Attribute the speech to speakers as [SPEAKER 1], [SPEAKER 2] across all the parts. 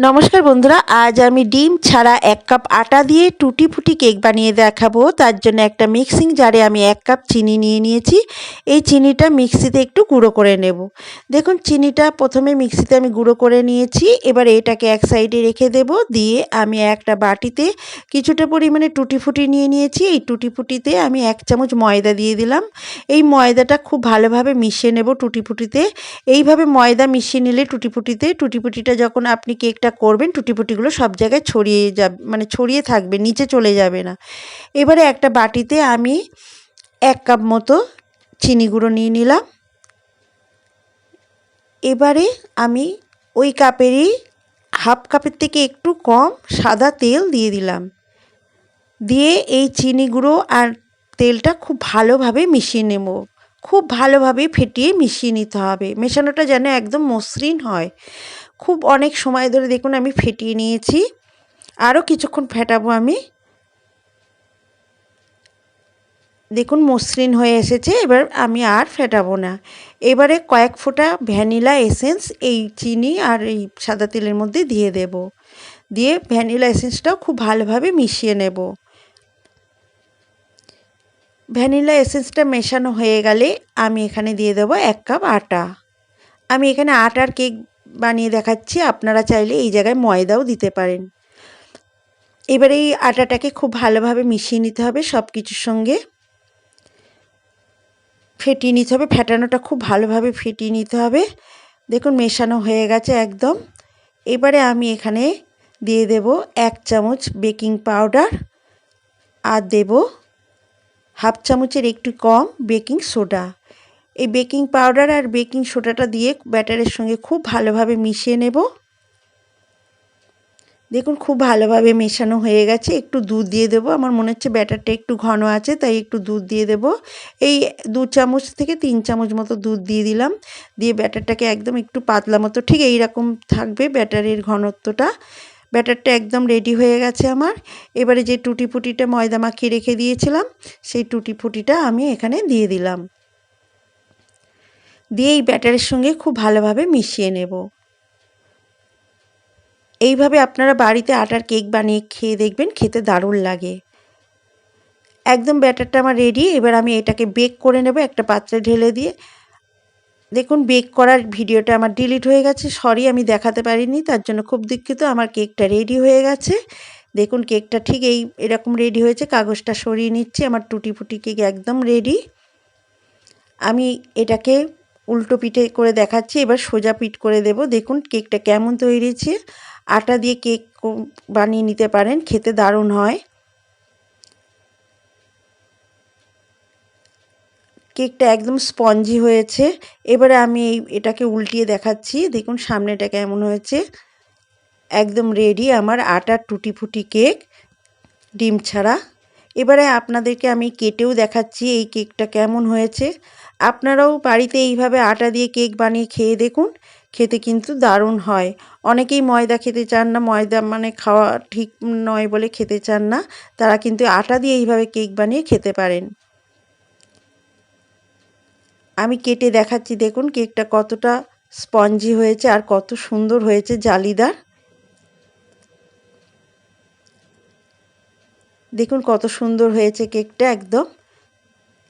[SPEAKER 1] নমস্কার বন্ধুরা, আজ আমি ডিম ছাড়া এক কাপ আটা দিয়ে টুটি ফুটি কেক বানিয়ে দেখাবো। তার জন্য একটা মিক্সিং জারে আমি এক কাপ চিনি নিয়ে নিয়েছি। এই চিনিটা মিক্সিতে একটু গুঁড়ো করে নেব। দেখুন, চিনিটা প্রথমে মিক্সিতে আমি গুঁড়ো করে নিয়েছি। এবার এটাকে এক সাইডে রেখে দেব। দিয়ে আমি একটা বাটিতে কিছুটা পরিমাণে টুটি ফুটি নিয়ে নিয়েছি। এই টুটি ফুটিতে আমি এক চামচ ময়দা দিয়ে দিলাম। এই ময়দাটা খুব ভালোভাবে মিশিয়ে নেব টুটি ফুটিতে। এইভাবে ময়দা মিশিয়ে নিলে টুটি ফুটিতে, টুটি ফুটিটা যখন আপনি কেকটা করবেন টুটিপুটিগুলো সব জায়গায় ছড়িয়ে যাবে মানে ছড়িয়ে থাকবে, নিচে চলে যাবে না। এবারে একটা বাটিতে আমি এক কাপ মতো চিনি গুঁড়ো নিয়ে নিলাম। এবারে আমি ওই কাপেরই হাফ কাপের থেকে একটু কম সাদা তেল দিয়ে দিলাম। দিয়ে এই চিনি গুঁড়ো আর তেলটা খুব ভালোভাবে মিশিয়ে নেব। খুব ভালোভাবে ফেটিয়ে মিশিয়ে নিতে হবে। মেশানোটা যেন একদম মসৃণ হয়। খুব অনেক সময় ধরে দেখুন আমি ফেটিয়ে নিয়েছি। আরও কিছুক্ষণ ফেটাবো আমি। দেখুন মসৃণ হয়ে এসেছে, এবার আমি আর ফেটাবো না। এবারে কয়েক ফোঁটা ভ্যানিলা এসেন্স, এই চিনি আর এই সাদা তেলের মধ্যে দিয়ে দেব। দিয়ে ভ্যানিলা এসেন্সটাও খুব ভালোভাবে মিশিয়ে নেব। ভ্যানিলা এসেন্সটা মেশানো হয়ে গেলে আমি এখানে দিয়ে দেবো এক কাপ আটা। আমি এখানে আটার কেক বানিয়ে দেখাচ্ছি, আপনারা চাইলে এই জায়গায় ময়দাও দিতে পারেন। এবারে এই আটাটাকে খুব ভালোভাবে মিশিয়ে নিতে হবে সব কিছুর সঙ্গে। ফেটিয়ে নিতে হবে, ফেটানোটা খুব ভালোভাবে ফেটিয়ে নিতে হবে। দেখুন, মেশানো হয়ে গেছে একদম। এবারে আমি এখানে দিয়ে দেব এক চামচ বেকিং পাউডার আর দেব হাফ চামচের একটু কম বেকিং সোডা। এই বেকিং পাউডার আর বেকিং সোডাটা দিয়ে ব্যাটারের সঙ্গে খুব ভালোভাবে মিশিয়ে নেব। দেখুন, খুব ভালোভাবে মেশানো হয়ে গেছে। একটু দুধ দিয়ে দেবো। আমার মনে হচ্ছে ব্যাটারটা একটু ঘন আছে, তাই একটু দুধ দিয়ে দেব। এই দু চামচ থেকে তিন চামচ মতো দুধ দিয়ে দিলাম। দিয়ে ব্যাটারটাকে একদম একটু পাতলা মতো, ঠিক এই রকম থাকবে ব্যাটারের ঘনত্বটা। ব্যাটারটা একদম রেডি হয়ে গেছে আমার। এবারে যে টুটি ফুটিটা ময়দা মাখিয়ে রেখে দিয়েছিলাম, সেই টুটি ফুটিটা আমি এখানে দিয়ে দিলাম। দিয়ে এই ব্যাটারের সঙ্গে খুব ভালোভাবে মিশিয়ে নেব। এইভাবে আপনারা বাড়িতে আটার কেক বানিয়ে খেয়ে দেখবেন, খেতে দারুণ লাগে। একদম ব্যাটারটা আমার রেডি এবার আমি এটাকে বেক করে নেব, একটা পাত্রে ঢেলে দিয়ে। দেখুন বেক করার ভিডিওটা আমার ডিলিট হয়ে গেছে। সরি আমি দেখাতে পারিনি। তার জন্য খুব দুঃখিত। আমার কেকটা রেডি হয়ে গেছে। দেখুন কেকটা ঠিক এই, এরকম রেডি হয়েছে। কাগজটা সরিয়ে নিচ্ছি। আমার টুটি ফুটি কেক একদম রেডি আমি এটাকে উল্টো পিঠে করে দেখাচ্ছি। এবার সোজা পিঠ করে দেব। দেখুন কেকটা কেমন তৈরি হয়েছে। আটা দিয়ে কেক বানিয়ে নিতে পারেন। খেতে দারুণ হয়। কেকটা একদম স্পঞ্জি হয়েছে। এবারে আমি এটাকে উল্টিয়ে দেখাচ্ছি। দেখুন সামনেটা কেমন হয়েছে। একদম রেডি আমার আটার টুটি ফুটি কেক, ডিম ছাড়া। এবারে আপনাদেরকে আমি কেটেও দেখাচ্ছি এই কেকটা কেমন হয়েছে। আপনারাও বাড়িতে এইভাবে আটা দিয়ে কেক বানিয়ে খেয়ে দেখুন, খেতে কিন্তু দারুণ হয়। অনেকেই ময়দা খেতে চান না, ময়দা মানে খাওয়া ঠিক নয় বলে খেতে চান না। তারা কিন্তু আটা দিয়ে এইভাবে কেক বানিয়ে খেতে পারেন। আমি কেটে দেখাচ্ছি, দেখুন কেকটা কতটা স্পঞ্জি হয়েছে আর কত সুন্দর হয়েছে জালিদার। দেখুন কত সুন্দর হয়েছে কেকটা একদম।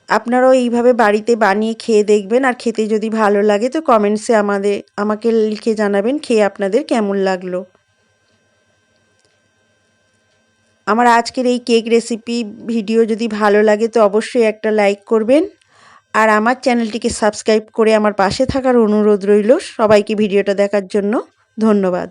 [SPEAKER 1] আপনারাও এইভাবে বাড়িতে বানিয়ে খেয়ে দেখবেন আর খেতে যদি ভালো লাগে তো কমেন্টসে আমাদের, আমাকে লিখে জানাবেন খেয়ে আপনাদের কেমন লাগল। আমার আজকের এই কেক রেসিপি ভিডিও যদি ভালো লাগে তো অবশ্যই একটা লাইক করবেন। আর আমার চ্যানেলটিকে সাবস্ক্রাইব করে আমার পাশে থাকার অনুরোধ রইল সবাইকে ভিডিওটা দেখার জন্য। ধন্যবাদ।